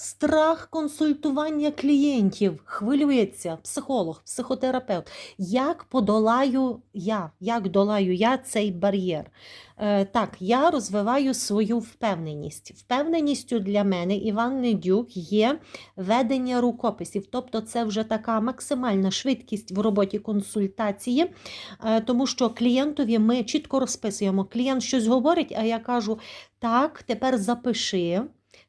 Страх консультування клієнтів хвилюється психолог, психотерапевт. Як подолаю я, як долаю я цей бар'єр? Е, так, я розвиваю свою впевненість. Впевненістю для мене Іван Недюк є ведення рукописів, тобто це вже така максимальна швидкість в роботі консультації, е, тому що клієнтові ми чітко розписуємо. Клієнт щось говорить, а я кажу: так, тепер запиши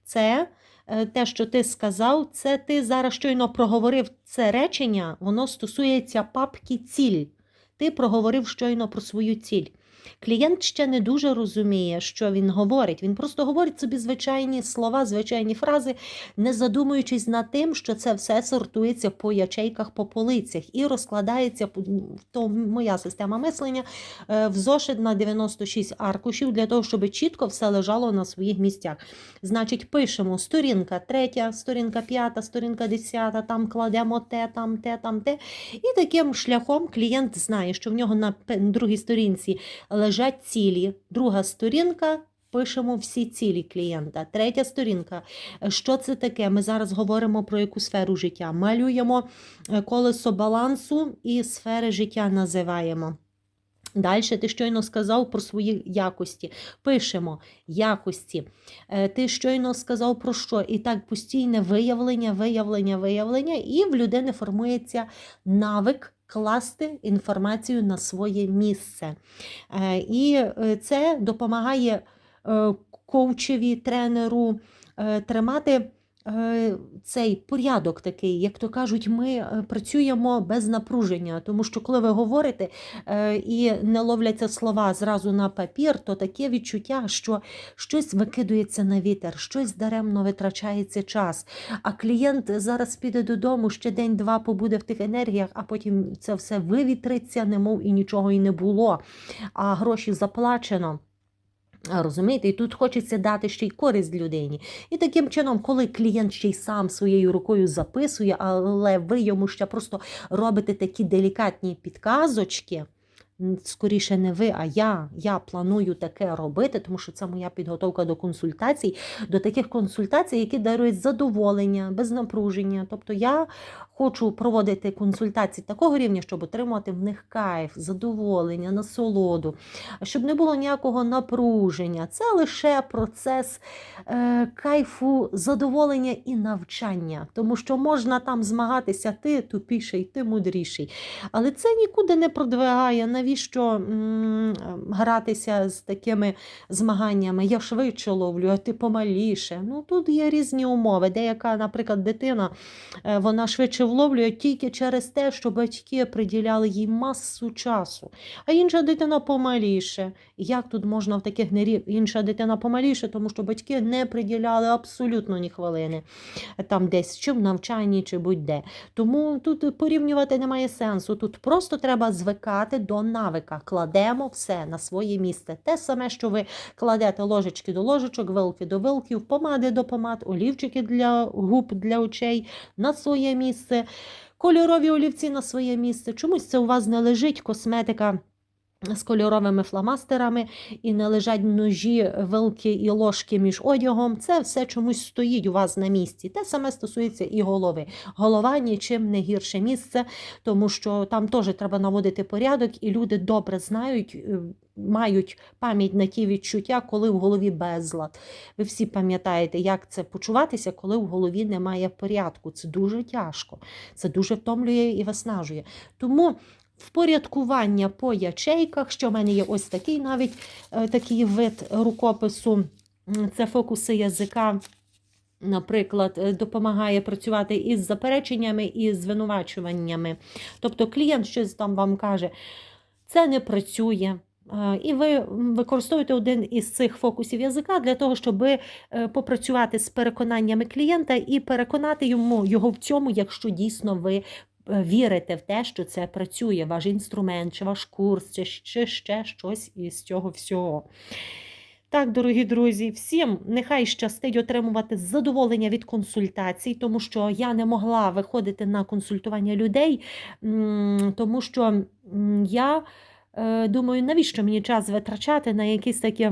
це. Е, те, що ти сказав, це ти зараз щойно проговорив це речення, воно стосується папки ціль. Ти проговорив щойно про свою ціль. Клієнт ще не дуже розуміє, що він говорить. Він просто говорить собі звичайні слова, звичайні фрази, не задумуючись над тим, що це все сортується по ячейках, по полицях і розкладається то моя система мислення е, в зошит на 96 аркушів для того, щоб чітко все лежало на своїх місцях. Значить, пишемо сторінка третя, сторінка п'ята, сторінка десята, там кладемо те, там те, там те. І таким шляхом клієнт знає, що в нього на другій сторінці лежать цілі. Друга сторінка. Пишемо всі цілі клієнта. Третя сторінка. Що це таке? Ми зараз говоримо про яку сферу життя. Малюємо е, колесо балансу і сфери життя називаємо. Далі ти щойно сказав про свої якості. Пишемо якості. Е, ти щойно сказав про що? І так постійне виявлення, виявлення, виявлення, і в людини формується навик класти інформацію на своє місце. Е, і е, це допомагає е, коучеві, тренеру тримати. Цей порядок такий, як то кажуть, ми працюємо без напруження, тому що коли ви говорите і не ловляться слова зразу на папір, то таке відчуття, що щось викидується на вітер, щось даремно витрачається час. А клієнт зараз піде додому, ще день-два побуде в тих енергіях, а потім це все вивітриться, немов і нічого і не було, а гроші заплачено. Розумієте, і тут хочеться дати ще й користь людині. І таким чином, коли клієнт ще й сам своєю рукою записує, але ви йому ще просто робите такі делікатні підказочки скоріше не ви, а я. Я планую таке робити, тому що це моя підготовка до консультацій, до таких консультацій, які дарують задоволення, без напруження. Тобто я хочу проводити консультації такого рівня, щоб отримувати в них кайф, задоволення, насолоду, щоб не було ніякого напруження. Це лише процес е, кайфу, задоволення і навчання, тому що можна там змагатися, ти тупіший, ти мудріший. Але це нікуди не продвигає. Навіщо м гратися з такими змаганнями? Я швидше ловлю, а ти помаліше. Ну Тут є різні умови. Деяка, наприклад, дитина е, вона швидше вловлює тільки через те, що батьки приділяли їй масу часу, а інша дитина помаліше. Як тут можна в таких нерів інша дитина помаліше, тому що батьки не приділяли абсолютно ні хвилини там десь чи в навчанні, чи будь-де. Тому тут порівнювати немає сенсу. Тут просто треба звикати до навика. Кладемо все на своє місце. Те саме, що ви кладете ложечки до ложечок, вилки до вилків, помади до помад, олівчики для губ для очей на своє місце, кольорові олівці на своє місце. Чомусь це у вас не лежить косметика з кольоровими фломастерами і не лежать ножі, вилки і ложки між одягом. Це все чомусь стоїть у вас на місці. Те саме стосується і голови. Голова нічим не гірше місце, тому що там теж треба наводити порядок, і люди добре знають. Е, мають пам'ять на ті відчуття, коли в голові безлад. Ви всі пам'ятаєте, як це почуватися, коли в голові немає порядку. Це дуже тяжко, це дуже втомлює і виснажує. Тому впорядкування по ячейках, що в мене є ось такий навіть е, такий вид рукопису, це фокуси язика. Наприклад, е, допомагає працювати із запереченнями і звинувачуваннями. Тобто клієнт щось там вам каже, це не працює. Е, і ви використовуєте один із цих фокусів язика для того, щоб попрацювати з переконаннями клієнта і переконати йому його в цьому, якщо дійсно ви вірите в те, що це працює, ваш інструмент, чи ваш курс, чи ще, ще щось із цього всього. Так, дорогі друзі, всім нехай щастить отримувати задоволення від консультацій, тому що я не могла виходити на консультування людей, тому що я е, думаю, навіщо мені час витрачати на якісь такі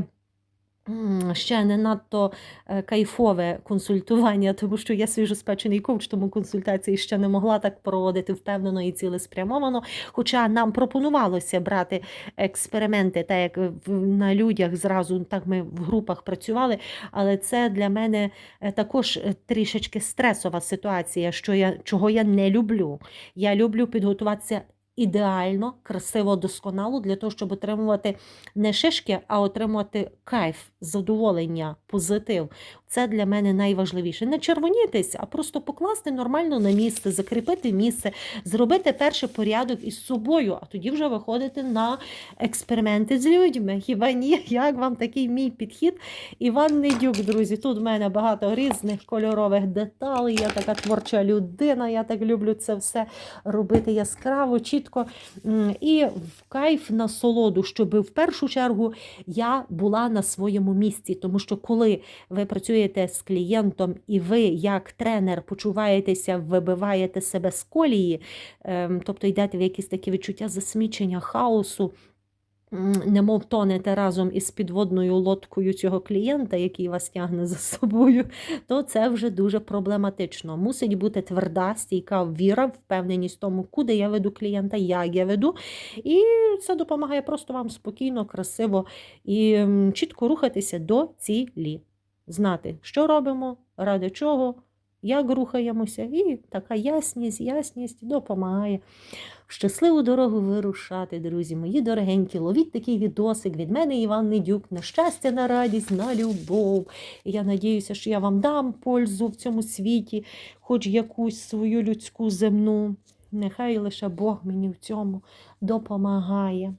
ще не надто е, кайфове консультування, тому що я свіжоспечений коуч, тому консультації ще не могла так проводити впевнено і цілеспрямовано. Хоча нам пропонувалося брати експерименти, так як на людях зразу так ми в групах працювали, але це для мене е, також е, трішечки стресова ситуація, що я, чого я не люблю. Я люблю підготуватися ідеально, красиво, досконало для того, щоб отримувати не шишки, а отримувати кайф, задоволення, позитив. Це для мене найважливіше. Не червонітись, а просто покласти нормально на місце, закріпити місце, зробити перший порядок із собою, а тоді вже виходити на експерименти з людьми. Хіба ні? Як вам такий мій підхід? Іван Недюк, друзі. Тут в мене багато різних кольорових деталей. Я така творча людина. Я так люблю це все робити яскраво, чітко М, і в кайф насолоду, щоб в першу чергу я була на своєму місці. Тому що коли ви працюєте з клієнтом і ви, як тренер, почуваєтеся, вибиваєте себе з колії, ем, тобто йдете в якісь такі відчуття засмічення, хаосу. Немов тонете разом із підводною лодкою цього клієнта, який вас тягне за собою, то це вже дуже проблематично. Мусить бути тверда, стійка віра, впевненість в тому, куди я веду клієнта, як я веду. І це допомагає просто вам спокійно, красиво і чітко рухатися до цілі. Знати, що робимо, ради чого, як рухаємося, і така ясність, ясність допомагає. В щасливу дорогу вирушати, друзі мої дорогенькі. Ловіть такий відосик від мене, Іван Недюк, на щастя, на радість, на любов. Я надіюся, що я вам дам пользу в цьому світі, хоч якусь свою людську земну. Нехай лише Бог мені в цьому допомагає.